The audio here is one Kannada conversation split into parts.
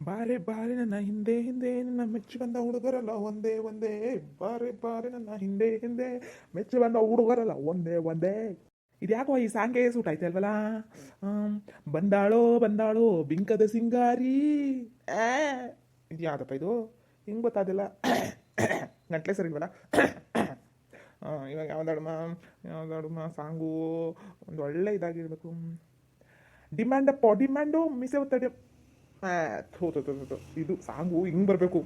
ಬಾರೆ ಬಾರೆ ನನ್ನ ಹಿಂದೆ ಹಿಂದೆ ನನ್ನ ಮೆಚ್ಚು ಬಂದ ಹುಡುಗರಲ್ಲ ಒಂದೇ ಒಂದೇ. ಬಾರೆ ಬಾರೆ ನನ್ನ ಹಿಂದೆ ಹಿಂದೆ ಮೆಚ್ಚು ಬಂದ ಹುಡುಗರಲ್ಲ ಒಂದೇ ಒಂದೇ. ಇದ್ಯಾಕೋ ಈ ಸಾಂಗೆ ಸೂಟ್ ಆಯ್ತಾ ಅಲ್ವಲ್ಲ ಬಂದಾಳೋ ಬಂದಾಳೋ ಬಿಂಕದ ಸಿಂಗಾರಿ. ಇದು ಯಾವ್ದಪ್ಪ ಇದು? ಹಿಂಗೆ ಗೊತ್ತಾದಿಲ್ಲ. ಗಂಟ್ಲೆ ಸರಿ ಇಲ್ವಲ್ಲ? ಇವಾಗ ಯಾವ್ದಾಡಮ್ಮ ಯಾವ್ದಾಡಮ್ಮ ಸಾಂಗು, ಒಂದು ಒಳ್ಳೆ ಇದಾಗಿರ್ಬೇಕು. ಡಿಮ್ಯಾಂಡಪ್ಪ ಡಿಮ್ಯಾಂಡು ಮಿಸೆ ಒತ್ತಡಿ ಇದು ಸಾಂಗು ಹಿಂಗೆ ಬರಬೇಕು.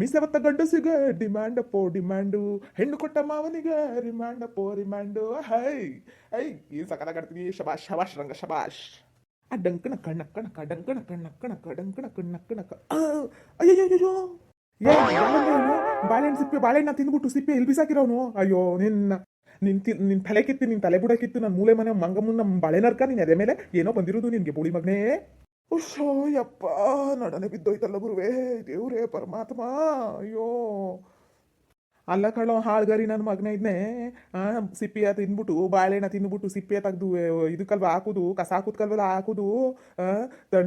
ಮೀಸವತ್ತ ಸಿಗ ಡಿಮ್ಯಾಂಡ್ ಅಪ್ಪೋ ಡಿಮ್ಯಾಂಡು ಹೆಣ್ಣು ಕೊಟ್ಟ ಮಾವನಿಗೆ ರಿಮ್ಯಾಂಡ್ ಅಪ್ಪೋ ರಿಮ್ಯಾಂಡು ಹೈ ಐ ಈ ಸಕಲ ಕಡ್ತೀನಿ ಶಬಾಷ್ ಶಬಾಷ್, ರಂಗ, ಶಬಾಷ್. ಆ ಡಂಕಣ, ಕಣ್ಣ ಕಣಕ ಡಂಕಣ, ಕಣ್ಣ ಕಣಕ ಡಂಕಣ, ಕಣ್ಣ ಕಣಕ ಅಯ್ಯಯ್ಯೋ ಏ ಬಾಳೆಹಣ್ಣು ಸಿಪ್ಪೆ ಬಾಳೆಹಣ್ಣ ತಿಂದ್ಬಿಟ್ಟು ಸಿಪ್ಪೆ ಎಲ್ಲಿ ಬಿಸಾಕಿರೋನು? ಅಯ್ಯೋ, ನಿನ್ನ, ನಿನ್ ನಿನ್ ತಲೆ ಕಿತ್ತು, ನಿನ್ ತಲೆ ಬುಡಕ್ಕಿತ್ತು ನನ್ನ ಮೂಲೆ ಮನೆ ಮಂಗಮ್ಮನ ಬಾಳೆನರ್ಕ ಬಾಳೆ ನರ್ಕ, ನಿನ್ ಎದೆ ಮೇಲೆ ಏನೋ ಬಂದಿರೋದು ನಿನ್ಗೆ, ಬೋಳಿ ಮಗನೇ. ಉಶೋ ಯಪ್ಪ, ನಡನೆ ಬಿದ್ದೋಯ್ತಲ್ಲ ಗುರುವೇ, ದೇವ್ರೇ, ಪರಮಾತ್ಮ, ಅಯ್ಯೋ. ಅಲ್ಲ ಕಳ್ಳೋ ಹಾಳ್ಗರಿ ನನ್ನ ಮಗನ ಇದ್ನೆ. ಸಿಪ್ಪಿಯ ತಿಂದ್ಬಿಟ್ಟು, ಬಾಳೆಹಣ್ಣ ತಿಂದ್ಬಿಟ್ಟು ಸಿಪ್ಪೆ ತೆಗ್ದು, ಇದಕ್ಕಲ್ವ ಹಾಕುದು, ಕಸ ಹಾಕುದ್ಕಲ್ವಲ್ಲ ಹಾಕುದು?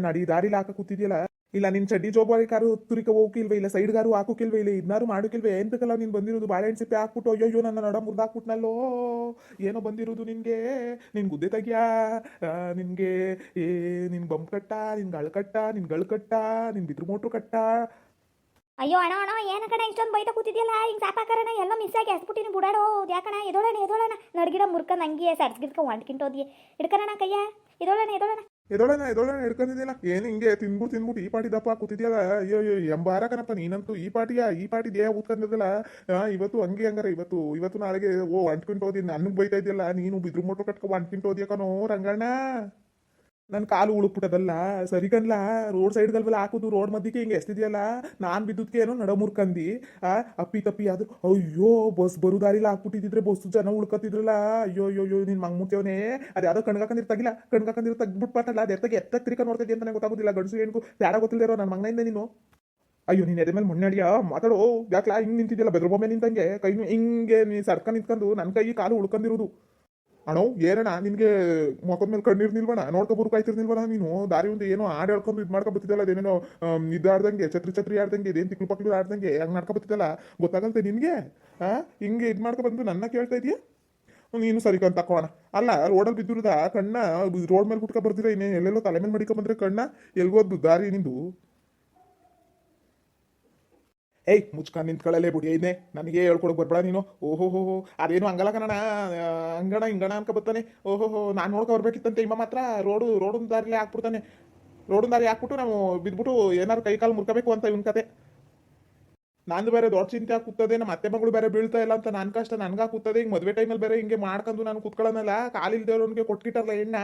ನಡಿ ದಾರಿಲಿ ಹಾಕ ಕೂತಿದ್ಯಲ್ಲ. ಇಲ್ಲ, ನಿನ್ ಚಡ್ಡಿ ಜೋಬಾಳಿ ಕಾರು ತುರಿಕ ಹೋಗಿಲ್ವೇ ಇಲ್ಲ ಸೈಡ್ಗಾರು ಹಾಕೋಕಿಲ್ವೇ, ಇಲ್ಲ ಇದನ್ನಾರು ಮಾಡೋಕಿಲ್ವೇ ಬೇಕಲ್ಲ ನೀನ್ ಬಂದಿರೋದು ಬಾಳೆಹಣ್ಣು ಸಿಪ್ಪೆ ಹಾಕ್ಬಿಟ್ಟು ಅಯ್ಯೋ ನನ್ನ ನಡ ಮುರ್ದಾಕ್ಬಿಟ್ನಲ್ಲೋ, ಏನೋ ಬಂದಿರೋದು ನಿನ್ಗೆ, ನಿನ್ ಗುದ್ದೆ ತೆಗ್ಯಾ ನಿನ್ಗೆ, ಏ, ನಿನ್ ಬಂಪ್ ಕಟ್ಟ, ನಿನ್ಗಳ ಕಟ್ಟ, ನಿನ್ಗಳ ಕಟ್ಟ, ನಿನ್ ಬಿದ್ರು ಮೋಟ್ರು ಕಟ್ಟ. ಅಯ್ಯೋ, ಅಣ್ಣ ಅಣ್ಣ, ಏನ ಕಣ, ಇಷ್ಟೊಂದು ಬೈತ ಕೂತಿದ್ಯಲ್ಲ, ಹಿಂಗೆ ಸಾಪಾಕರಣ ಎಲ್ಲ ಮಿಸ್ ಆಗಿ ಹಸ್ಬಿಟ್ಟಿನಿ ಬುಡಾಡೋ ಯಾಕಣ ಎದೋಳಣ ಎದೋಳಣ ನಡ್ಗಿಡ ಮುರ್ಕ ಹಂಗೆ ಸಡ್ಸ್ಗಿಡ್ಕ ಹೊಂಟ್ಕಿಂಟೋದಿ ಹಿಡ್ಕರಣ ಕಯ್ಯ ಎದೋಳಣ ಎದೋಳಣ ಎದೊಳನ ಎದೊಳನ ಹಿಡ್ಕೊಂಡಿದ್ದಿಲ್ಲ ಏನು ಹಿಂಗೆ ತಿನ್ಬಿಟ್ಟು ತಿನ್ಬಿಟ್ಟು ಈ ಪಾಟಿ ದಪ್ಪ ಕೂತಿದ್ಯಲ್ಲ? ಅಯ್ಯೋ ಎಂಬಾರ ಕಣಪ್ಪ ನೀನಂತೂ. ಈ ಪಾಟಿಯ, ಈ ಪಾಟಿ ದೇಹ ಊದ್ಕೊಂಡಿದ್ದಲ್ಲ ಇವತ್ತು ಹಂಗೆ ಹಂಗಾರ, ಇವತ್ತು ಇವತ್ತು ನಾಳೆಗೆ, ಓ, ಅಂಟ್ಕೊಂಡು ಹೋದಿ, ನನಗೆ ಬೈತಾ ಇದೆಯಲ್ಲ? ನೀನು ಬಿದ್ರು ಮೋಟ್ರು ಕಟ್ಕೊ, ಅಂಟ್ಕೊಂಡು ಹೋದ್ಯಾಕನೋ ರಂಗಣ್ಣ? ನನ್ನ ಕಾಲು ಉಳುಕ್ಬಿಟ್ಟದಲ್ಲ ಸರಿ ಕನ್ಲ ರೋಡ್ ಸೈಡ್ಗಲ್ವೆಲ್ಲ ಹಾಕುದು, ರೋಡ್ ಮಧ್ಯಕ್ಕೆ ಹಿಂಗೆ ಎಸ್ತಿದ್ಯಲ್ಲ? ನಾನ್ ಬಿದ್ದಕ್ಕೆ ಏನೋ ನಡ ಮುರ್ಕಂದಿ ಆ? ಅಪ್ಪಿ ತಪ್ಪಿ ಆದ್ರು, ಅಯ್ಯೋ, ಬಸ್ ಬರು ದಾರಿಲಿ ಹಾಕ್ಬಿಟ್ಟಿದ್ರೆ ಬಸ್ ಜನ ಉಳ್ಕತ್ತಿದ್ರಲ್ಲ? ಅಯ್ಯೋ ಅಯ್ಯೋ ಅಯ್ಯೋ, ನಿನ್ ಮಂಗ್ ಮುತ್ತೇವನೇ ಅದು ಯಾವ್ದೋ ಕಣ್ಗಾಕಂದಿರ್ ತಗಿಲ್ಲ ಕಣ್ಗಾಕಂದಿರ್ ತೆಗ್ಬಿಟ್ಬಾಟಲ್ಲ ಅದು ಎತ್ತಕ್ಕೆ ಎತ್ತ ತಿರ್ಕ ನೋಡ್ತಿದ್ದೆ ಅಂತ ಗೊತ್ತಾಗೋದಿಲ್ಲ. ಗಂಡಸು, ಹೆಣ್ಗು, ಯಾರ ಗೊತ್ತಿಲ್ಲದಿರೋ ನನ್ನ ಮಗನಿಂದ ನೀನು. ಅಯ್ಯೋ, ನೀನ್ ಎದೆ ಮೇಲೆ ಮುನ್ನಡಿಯ ಮಾತಾಡೋ, ಯಾಕ್ಲಾ ಹಿಂಗ್ ನಿಂತಿದ್ಯಲ್ಲ ಬೆದ್ರ ಬೊಮ್ಮೆ ನಿಂತಂಗೆ? ಕೈ ಹಿಂಗೆ ನೀ ಸರ್ಕ ನಿಂತ್ಕೊಂಡು ನನ್ನ ಕೈ ಕಾಲು ಉಳ್ಕೊಂಡಿರೋದು ಅಣ್ಣೋ ಏನಣ್ಣ ನಿನ್ಗೆ ಮೊಕದ ಮೇಲೆ ಕಣ್ಣೀರ್ ನಿಲ್ವಣ ನೋಡ್ಕೊ ಬರ್ಕಾಯ್ತಿರ್ನಿಲ್ವಣ ನೀನು? ದಾರಿ ಒಂದು ಏನೋ ಆಡ್ ಹೇಳ್ಕೊಂಡು ಇದು ಮಾಡ್ಕೊ ಬತ್ತಿದ್ದಲ್ಲ, ಅದೇನೇನೋ ಇದಾಡ್ದಂಗೆ ಛತ್ರಿ ಛತ್ರಿ ಆಡ್ದಂಗೆ, ಇದೇನು ತಿಕ್ಳು ಪಕ್ಳು ಆಡ್ದಂಗೆ, ಹಂಗೆ ನಡ್ಕೊ ಬತ್ತಿದ್ದಲ್ಲ? ಗೊತ್ತಾಗಲ್ತೆ ನಿನ್ಗೆ? ಆ? ಹಿಂಗೆ ಇದು ಮಾಡ್ಕೊ ಬಂದು ನನ್ನ ಕೇಳ್ತಾ ಇದೀಯ ನೀನು ಸರಿ ಕಣ್ ತಕೋಣ ಅಲ್ಲ, ರೋಡಲ್ಲಿ ಬಿದ್ದಿರೋದ? ಕಣ್ಣ ರೋಡ್ ಮೇಲೆ ಬಿಟ್ಕೊ ಬರ್ದಿರ? ಇನ್ನೇನು ಎಲ್ಲೆಲ್ಲೋ ತಲೆ ಮೇಲೆ ಮಡಿಕೊ ಬಂದ್ರೆ ಕಣ್ಣ? ಎಲ್ಗೋದ್ದು ದಾರಿ ನಿಂದು? ಏಯ್, ಮುಚ್ಕೊಂಡು ನಿಂತ್ಕೊಳ್ಳಲೇ ಬಿಡಿ. ಐದನೇ ನನಗೆ ಹೇಳ್ಕೊಡಕ್ ಬರ್ಬೇಡ ನೀನು. ಓಹೋ ಹೋ ಅದೇನು ಹಂಗಲ್ಲ ಕಣಣ ಅಂಗಣ ಹಂಗಣ ಅನ್ಕ ಬರ್ತಾನೆ ಓಹೋ ಹೋ ನಾನು ನೋಡ್ಕೊ ಬರ್ಬೇಕಿತ್ತಂತೆ. ಇಮ್ಮ ಮಾತ್ರ ರೋಡು, ರೋಡಿನ ದಾರಿಲಿ ಹಾಕ್ಬಿಡ್ತಾನೆ. ರೋಡಿನ ದಾರಿ ಹಾಕ್ಬಿಟ್ಟು ನಾವು ಬಿದ್ಬಿಟ್ಟು ಏನಾರು ಕೈ ಕಾಲು ಮುರ್ಕೋಬೇಕು ಅಂತ ಇವನ್ ಕತೆ. ನಂದು ಬೇರೆ ದೊಡ್ಡ ಚಿಂತೆ ಕೂತದೆ ನಮ್ಮ ಅತ್ತೆ ಮಗಳು ಬೇರೆ ಬೀಳ್ತಾ ಇಲ್ಲ ಅಂತ ನನ್ನ ಕಷ್ಟ ನನ್ಗ ಕೂತದೆ ಹಿಂಗೆ ಮದುವೆ ಟೈಮಲ್ಲಿ ಬೇರೆ ಹಿಂಗೆ ಮಾಡ್ಕೊಂಡು ನಾನು ಕುತ್ಕೊಳ್ಳೋನಲ್ಲ. ಕಾಲಿಲ್ದೇವ್ರನ್ಗೆ ಕೊಟ್ಟಿಟ್ಟಲ್ಲ ಎಣ್ಣ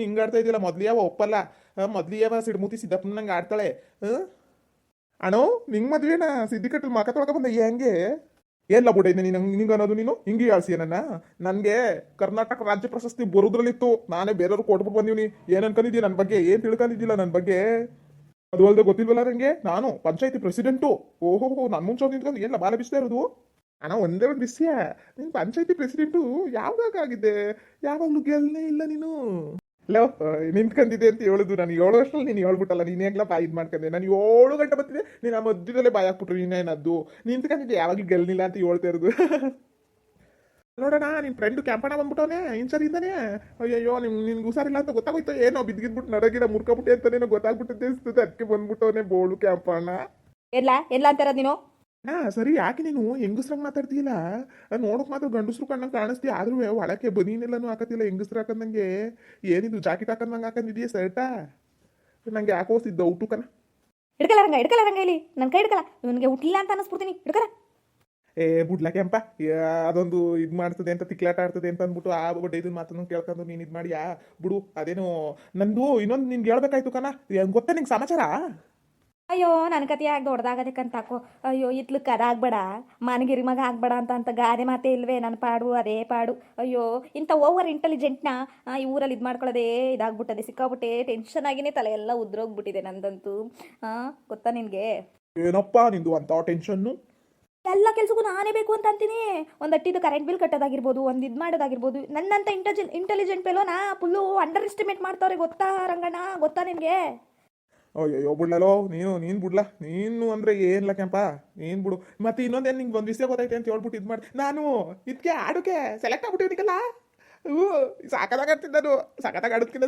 ಹಿಂಗೆ ಆಡ್ತಾ ಇದ್ದಿಲ್ಲ. ಯಾವ ಒಪ್ಪಲ್ಲ. ಮೊದ್ಲಿಯವ ಸಿಡ್ಮುತಿ ಸಿದ್ದಪ್ಪನಂಗೆ ಆಡ್ತಾಳೆ. ಹಾಂ ಅಣ್ಣೋ ನಿಂಗ್ ಮದ್ವೆನ? ಸಿದ್ದಿಕಟ್ಟಲ್ ಮಕ ತೊಳಕ ಬಂದ ಹೆಂಗೆ? ಎಲ್ಲ ಬಿಡ ನೀನು? ನಿಂಗೆ ಅನ್ನೋದು ನೀನು? ಹಿಂಗೆ ಆಳ್ಸಿ ನನ್ನ? ನನಗೆ ಕರ್ನಾಟಕ ರಾಜ್ಯ ಪ್ರಶಸ್ತಿ ಬರೋದ್ರಲ್ಲಿತ್ತು. ನಾನೇ ಬೇರೆಯವ್ರು ಕೊಟ್ಬಿಟ್ಟು ಬಂದೀನಿ ಏನ್ ಅನ್ಕೊಂಡಿದ್ಯಾ ನನ್ನ ಬಗ್ಗೆ? ಏನ್ ತಿಳ್ಕೊಂಡಿದ್ದಿಲ್ಲ ನನ್ನ ಬಗ್ಗೆ? ಅದು ಅಲ್ಲದೆ ಗೊತ್ತಿಲ್ವಲ್ಲ ನಂಗೆ? ನಾನು ಪಂಚಾಯತಿ ಪ್ರೆಸಿಡೆಂಟು. ಓಹೋ ನನ್ನ ಮುಂಚೆ ನಿಂತ್ಕೊಂಡು ಎಲ್ಲ ಬಾಲ ಬಿಸ್ತಾ ಇರೋದು? ಅಣ್ಣ, ಒಂದೇ ಒಂದು ಬಿಸಿಯ ನೀನು ಪಂಚಾಯತಿ ಪ್ರೆಸಿಡೆಂಟು ಯಾವಾಗ ಆಗಿದ್ದೆ ಯಾವಾಗಲೂ ಗೆಲ್ಲನೇ ಇಲ್ಲ ನೀನು. ಲೋ ನಿಂತ್ಕೊಂಡಿದ್ದೆ ಅಂತ ಹೇಳುದು ನಾನು. ಏಳು ವರ್ಷದಲ್ಲಿ ನೀನು ಹೇಳ್ಬಿಟ್ಟಲ್ಲ, ನೀನು ಬಾಯಿ ಇದು ಮಾಡ್ಕೊಂಡೆ ನಾನು ಏಳು ಗಂಟೆ ಬರ್ತಿದ್ದೆ ನೀನು ಆ ಮಧ್ಯದಲ್ಲೇ ಬಾಯಿ ಹಾಕ್ಬಿಟ್ರು ಇನ್ನೇನದ್ದು ನಿಂತ್ಕೊಂಡಿದ್ದೆ ಯಾವಾಗಲೂ ಗೆಲ್ಲಿಲ್ಲ ಅಂತ ಹೇಳ್ತಾ ಇರೋದು. ನೋಡೋಣ ನಿನ್ನ ಫ್ರೆಂಡು ಕ್ಯಾಂಪಣ ಬಂದ್ಬಿಟ್ಟವನೇ ಇನ್ಸರಿಂದಾನೆ ಅಯ್ಯಯ್ಯೋ, ನಿಮ್, ನಿನ್ಗೆ ಹುಷಾರಿಲ್ಲ ಅಂತ ಗೊತ್ತಾಗೋಯ್ತು ಏನೋ ಬಿದ್ಗಿದ್ಬಿಟ್ಟು ನಡಗಿಡ ಮುರ್ಕೊಬಿಟ್ಟೆ ಅಂತಾನೇನೋ ಗೊತ್ತಾಗ್ಬಿಟ್ಟಿದ್ದೆ ಅದಕ್ಕೆ ಬಂದ್ಬಿಟ್ಟವನೇ ಬೋಳು ಕ್ಯಾಂಪಣ್ಣ ಎಲ್ಲ ಎಲ್ಲ ಅಂತಾರ ನೀನು? ಹಾ ಸರಿ ಯಾಕೆ ನೀನು ಹೆಂಗಸ್ರಂಗ್ ಮಾತಾಡ್ತೀಯಲ್ಲ? ನೋಡಕ್ ಮಾತ್ರ ಗಂಡಸ್ರು ಕಣ್ಣಂಗ್ ಕಾಣಿಸ್ತೀಯ ಆದ್ರೂ ಒಳಕ್ಕೆ ಬನೀನೆಲ್ಲನೂ ಹಾಕತಿಲ್ಲ ಹೆಂಗಸ್ರು ಹಾಕಂದಂಗೆ ಏನಿದು ಜಾಕೆಟ್ ಹಾಕಂದಂಗೆ ಹಾಕಂದಿದೀಯ ಸರ್ಟಾ ನಂಗೆ ಯಾಕೋ ಸಿದ್ದ ಔಟು ಕನ ಹಿಡ್ಕಲ್ಲ ರಂಗ ಹಿಡ್ಕಲ್ಲ ರಂಗ ಇಲ್ಲಿ. ನನ್ನ ಕೈ ಹಿಡ್ಕಲ್ಲ. ಇವನಿಗೆ ಹುಟ್ಟಿಲ್ಲ ಅಂತ ಅನಿಸ್ಬಿಡ್ತೀನಿ ಹಿಡ್ಕಲ್ಲ. ಏ ಬುಡ್ಲ ಕೆಂಪ ಅದೊಂದು ಇದು ಮಾಡ್ತದೆ ಅಂತ ತಿಕ್ಲಾಟ ಆಡ್ತದೆ ಅಂತ ಅಂದ್ಬಿಟ್ಟು ಆ ಬಡ್ಡೆ ಇದನ್ನ ಮಾತನ್ನು ಕೇಳ್ಕೊಂಡು ನೀನು ಇದು ಮಾಡಿಯಾ? ಬಿಡು ಅದೇನು ನಂದು ಇನ್ನೊಂದು ನಿನ್ಗೆ ಹೇಳ್ಬೇಕಾಯ್ತು ಕಣ. ಹೆಂಗ್ ಗೊತ್ತಾ ನಿಂಗೆ ಸಮಾಚಾರ? ಅಯ್ಯೋ ನನ್ನ ಕತೆ ಯಾಕೆ ದೊಡ್ಡದಾಗದಕ್ಕಂತಾಕೋ ಅಯ್ಯೋ ಇತ್ಲಕ್ಕೆ ಅದಾಗ್ಬೇಡ ಮನಗಿರಿ ಮಗ ಆಗ್ಬೇಡ ಅಂತ ಅಂತ ಗಾದೆ ಮಾತೇ ಇಲ್ವೇ ನನ್ನ ಪಾಡು ಅದೇ ಪಾಡು. ಅಯ್ಯೋ ಇಂಥ ಓವರ್ ಇಂಟೆಲಿಜೆಂಟ್ನ ಈ ಊರಲ್ಲಿ ಇದು ಮಾಡ್ಕೊಳ್ಳೋದೇ ಇದಾಗ್ಬಿಟ್ಟದೆ ಸಿಕ್ಕಾಬಿಟ್ಟೆ ಟೆನ್ಷನ್ ಆಗಿನೇ ತಲೆ ಎಲ್ಲ ಉದ್ರೋಗ್ಬಿಟ್ಟಿದೆ ನಂದಂತೂ. ಹಾಂ ಗೊತ್ತಾ ನಿನಗೆ? ಏನಪ್ಪ ನಿಂದು ಅಂತ ಟೆನ್ಷನ್ನು ಎಲ್ಲ ಕೆಲಸಕ್ಕೂ ನಾನೇ ಬೇಕು ಅಂತ ಅಂತೀನಿ. ಒಂದು ಅಟ್ಟಿದ್ದು ಕರೆಂಟ್ ಬಿಲ್ ಕಟ್ಟೋದಾಗಿರ್ಬೋದು ಒಂದು ಇದು ಮಾಡೋದಾಗಿರ್ಬೋದು. ನನ್ನಂತ ಇಂಟೆಲಿಜೆಂಟ್ ಇಂಟೆಲಿಜೆಂಟ್ ಪೆಲೋ ನಾ ಫುಲ್ಲು ಅಂಡರ್ ಎಸ್ಟಿಮೇಟ್ ಮಾಡ್ತಾವ್ರೆ ಗೊತ್ತಾ ರಂಗಣ್ಣ? ಗೊತ್ತಾ ನಿನಗೆ? ಅಯ್ಯೋ ಬಿಡ್ಲೋ ನೀನು ನೀನು ಬಿಡ್ಲ? ನೀನು ಅಂದ್ರೆ ಏನ್ಲ ಕೆಂಪ? ನೀನ್ ಬಿಡು. ಮತ್ತೆ ಇನ್ನೊಂದೇನು ನಿಂಗೆ ಒಂದು ವಿಷಯ ಗೊತ್ತೈತೆ ಅಂತ ಹೇಳ್ಬಿಟ್ಟು ಇದು ಮಾಡಿ ನಾನು ಇದಕ್ಕೆ ಆಡುಕೆ ಸೆಲೆಕ್ಟ್ ಆಗ್ಬಿಟ್ಟಿದ್ದೀಕಲ್ಲ ಹ್ಞೂ ಸಾಕದಾಗ ಆಡ್ತೀನಿ ನಾನು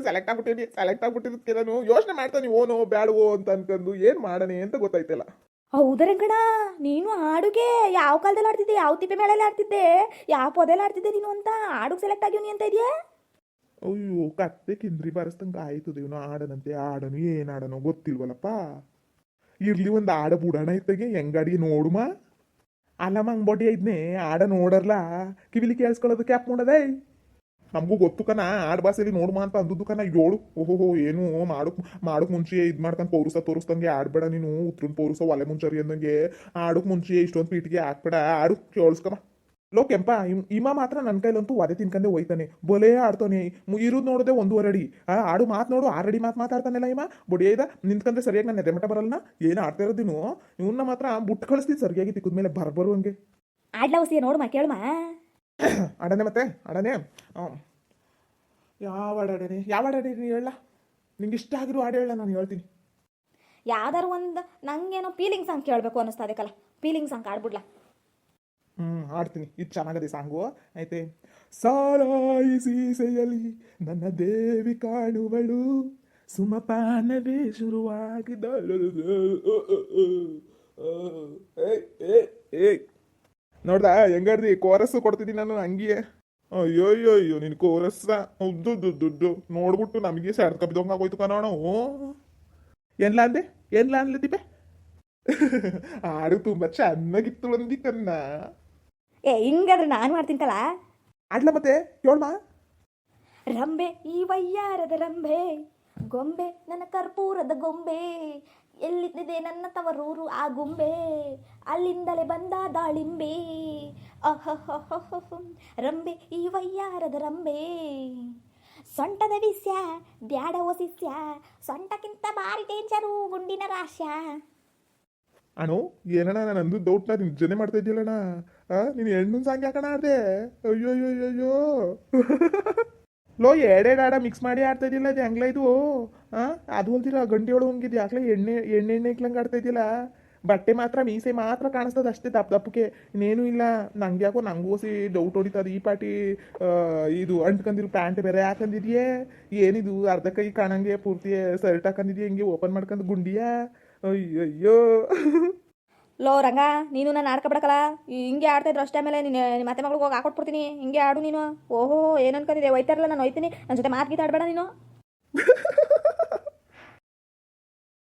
ಸೆಲೆಕ್ಟ್ ಆಗ್ಬಿಟ್ಟಿನಿ ಸೆಲೆಕ್ಟ್ ಆಗ್ಬಿಟ್ಟಿದ್ದಕ್ಕೆ ನಾನು ಯೋಚನೆ ಮಾಡ್ತಾನೆ ಓನೋ, ಬ್ಯಾಡವೋ ಅಂತ ಅನ್ಕೊಂಡು ಏನು ಮಾಡನೆ ಅಂತ ಗೊತ್ತಾಯ್ತಲ್ಲ. ಹೌದರಂಗಣ ನೀನು ಹಾಡುಗೆ ಯಾವ ಕಾಲದಲ್ಲಿ ಆಡ್ತಿದ್ದೆ? ಯಾವ ತಿಪ್ಪೆ ಮೇಳೆಲ್ಲ ಆಡ್ತಿದ್ದೆ? ಯಾವ ಪೊದೆಲ್ಲ ಆಡ್ತಿದ್ದೆ ನೀನು ಅಂತ? ಹಾಡುಗೆ ಸೆಲೆಕ್ಟ್ ಆಗಿವ್ನಿ ಅಂತ ಇದೆಯಾ? ಅಯ್ಯೋ, ಕತ್ತೆ ಕಿಂದ್ರಿ ಬಾರಿಸ್ದಂಗೆ ಆಯ್ತು ಇವನು ಆಡನಂತೆ, ಆಡನು ಏನ್ ಆಡನೋ ಗೊತ್ತಿಲ್ವಲ್ಲಪ್ಪ. ಇರ್ಲಿ ಒಂದು ಆಡ ಬುಡಣ ಇತ್ತಗೆ ಹೆಂಗಾಡಿ ನೋಡುಮ? ಅಲ್ಲಮ್ಮ ಮಂಗ್ ಬಡಿ ಐದ್ನೆ, ಆಡ ನೋಡರ್ಲ? ಕಿವಿಲಿ ಕೇಳಿಸ್ಕೊಳ್ಳೋದು ಕ್ಯಾಪ್ ಮಾಡೋದೇ ನಮಗೂ ಗೊತ್ತು ಕಣ, ಆಡ್ ಬಾಸಲಿ ನೋಡುಮ ಅಂತ ಅಂದದ್ದು ಕಣ, ಏಳು. ಓಹೋ ಏನು ಮಾಡು ಮಾಡಕ್ ಮುಂಚೆ ಇದು ಮಾಡ್ಕೊಂಡು ಪೌರುಸ ತೋರಿಸ್ತಂಗೆ ಆಡ್ಬೇಡ ನೀನು, ಉತ್ರನ್ ಪೌರುಸ ಒಲೆ ಮುಂಚರಿ ಅಂದಂಗೆ. ಆಡಕ್ ಮುಂಚೆ ಇಷ್ಟೊಂದು ಪೀಟಿಗೆ ಹಾಕ್ಬೇಡ, ಆಡು ಕೇಳಿಸ್ಕಮ್ಮ ಲೋ ಕೆಂಪ ಇಮ್- ಮಾತ್ರ ನನ್ನ ಕೈಲಂತೂ ಒದೆ ತಿನ್ಕಂಡೆ ಹೋಯ್ತಾನೆ. ಬೊಲೆ ಆಡ್ತಾನೆ. ಇರೋದು ನೋಡದೆ ಒಂದೂವರೆ ಅಡಿ ಆಡು ಮಾತು ನೋಡು ಆರಡಿ ಮಾತು ಮಾತಾಡ್ತಾನೆಲ್ಲ ಇಮ? ಬುಡಿಯ ಐದ ನಿಂತ್ಕಂದ್ರೆ ಸರಿಯಾಗಿ ನಾನು ಎದೆಮಟ ಬರಲ್ಲ ಏನು ಆಡ್ತಾ ಇರೋದಿನು ಇವನ್ನ ಮಾತ್ರ ಬುಟ್ ಕಳಿಸ್ತೀನಿ ಸರಿಯಾಗಿ ತಿಕ್ಕದ ಮೇಲೆ ಬರಬರು ಹಂಗೆ. ಆಡ್ಲಾ ಹೊಸಿಯ ನೋಡುಮ ಕೇಳುಮ? ಆಡನೆ ಮತ್ತೆ ಆಡನೆ ಹ್ಮ್. ಯಾವ ಹಾಡ್ ಯಾವ ಆಡಾಡಿ ಹೇಳ? ನಿಂಗೆ ಇಷ್ಟ ಆಗಿರೋ ಹಾಡು ಹೇಳ ನಾನು ಹೇಳ್ತೀನಿ. ಯಾವ್ದಾರು ಒಂದು ನಂಗೇನೋ ಫೀಲಿಂಗ್ಸ್ ಸಾಂಗ್ ಕೇಳಬೇಕು ಅನ್ನಿಸ್ತಾ ಅದಕ್ಕಲ್ಲ ಫೀಲಿಂಗ್ಸ್ ಸಾಂಗ್ ಆಡ್ಬಿಡ್ಲಾ? ಹ್ಮ್ ಆಡ್ತೀನಿ ಇದು ಚೆನ್ನಾಗದೆ ಸಾಂಗು. ಐತೆ ಸಾಲಾಯಿ ಸೀಸೆಯಲ್ಲಿ ನನ್ನ ದೇವಿ ಕಾಣುವಳು. ಸುಮಪಾನವೇ ಶುರುವಾಗಿದ್ದಳು. ನೋಡ್ದ, ಹೆಂಗಾರ್ದಿ? ಕೋರಸ್ಸು ಕೊಡ್ತಿದ್ದೀನಿ ನಾನು ಹಂಗಿಯೇ. ಅಯ್ಯೋ ಅಯ್ಯೋ ಅಯ್ಯೋ ನಿನ್ ಕೋರಸ್ಸ. ಉದ್ದು ದುಡ್ಡು ನೋಡ್ಬಿಟ್ಟು ನಮಗೆ ಸೆಡ್ ಕಬ್ಬಿದಂಗ ಆಗೋಯ್ತು ಕಣೋಣ ಏನ್ಲ ಅಂದೆ? ಏನ್ಲ ಅನ್ಲೆ ದೀಪೆ? ಹಾಡು ತುಂಬಾ ಚೆನ್ನಾಗಿತ್ತು ಅಂದಿ ಕನ್ನ ಏ ಹಿಂಗಾದ್ರೆ ನಾನು ಮಾಡ್ತೀನಿ ಕಲ ಆಡ್ಲ ಮತ್ತೆ? ಕೇಳ್ಮಾ ರಂಬೆ ಈ ವಯ್ಯಾರದ ರಂಬೆ ಗೊಂಬೆ ನನ್ನ ಕರ್ಪೂರದ ಗೊಂಬೆ. ಎಲ್ಲಿದ್ದಿದೆ ನನ್ನ ತವರೂರು ಆ ಗೊಂಬೆ? ಅಲ್ಲಿಂದಲೇ ಬಂದ ದಾಳಿಂಬೆ. ರಂಬೆ ಈ ವಯ್ಯಾರದ ರಂಬೆ ಸೊಂಟದ ವಿಸ್ಯ ಬ್ಯಾಡ ಒಸಿಸ್ಯ ಸೊಂಟಕ್ಕಿಂತ ಭಾರಿ ಡೇಂಜರು ಗುಂಡಿನ ರಾಶ್ಯ ಅಣ್ಣು ಏನಣ್ಣ, ನಾನು ಅಂದು ಡೌಟ್ನ ನಿಜನೇ ಮಾಡ್ತಾ ಇದ್ದಿಲ್ಲಣ್ಣ ಆ, ನೀನು ಹೆಣ್ಣು ಸಾಂಗ್ ಯಾಕಣ ಆಡ್ದೆ ಅಯ್ಯೋ ಅಯ್ಯೋ ಅಯ್ಯೋ ಲೋ ಎರಡೆರಡು ಆಡ ಮಿಕ್ಸ್ ಮಾಡಿ ಆಡ್ತಾ ಇದ್ದಿಲ್ಲ ಅದು ಹೆಂಗ್ಲ ಇದು. ಆ, ಅದು ಅಲ್ದಿರ ಗಂಟೆ ಒಳಗೆ ಎಣ್ಣೆ ಎಣ್ಣೆ ಎಣ್ಣೆ ಇಕ್ಲಂಗೆ ಆಡ್ತಾ ಇದ್ದಿಲ್ಲ ಬಟ್ಟೆ ಮಾತ್ರ ಮೀಸೆ ಮಾತ್ರ ಕಾಣಿಸ್ತದೆ ಅಷ್ಟೇ ದಪ್ಪ ದಪ್ಪಕ್ಕೆ. ಇನ್ನೇನು ಇಲ್ಲ. ನಂಗೆ ಯಾಕೋ, ನಂಗೂ ಡೌಟ್ ಹೊಡಿತದೆ. ಈ ಪಾಟಿ ಇದು ಅಂಟ್ಕೊಂಡಿರೋ ಪ್ಯಾಂಟ್ ಬೇರೆ ಹಾಕೊಂಡಿದ್ಯೆ ಏನಿದು? ಅರ್ಧ ಕೈ ಕಾಣಂಗೆ ಪೂರ್ತಿ ಶರ್ಟ್ ಹಾಕೊಂಡಿದ್ಯಾ ಹಿಂಗೆ ಓಪನ್ ಮಾಡ್ಕೊಂಡು ಗುಂಡಿಯಾ? ಅಯ್ಯಯ್ಯೋ. ಲೋ ರಂಗ ನೀನು ನಾನು ಆಡ್ಕೊಬಿಡಕಲ್ಲ ಹಿಂಗೆ ಆಡ್ತಾ ಇದ್ರು ಅಷ್ಟೇ ಮೇಲೆ ನೀನು ನಿಮ್ಮ ಮತ್ತೆ ಮಗಳಿಗೆ ಹೋಗಿ ಹಾಕೊಟ್ಬಿಡ್ತೀನಿ ಹಿಂಗೆ ಆಡು ನೀನು. ಓಹೋ ಏನು ಅನ್ಕೊಂಡಿದ್ದೆ ಒಯ್ತಾರಲ್ಲ ನಾನು ಒಯ್ತೀನಿ. ನನ್ನ ಜೊತೆ ಮಾತು ಗೀತಾಡ್ಬೇಡ ಆಡಬೇಡ ನೀನು.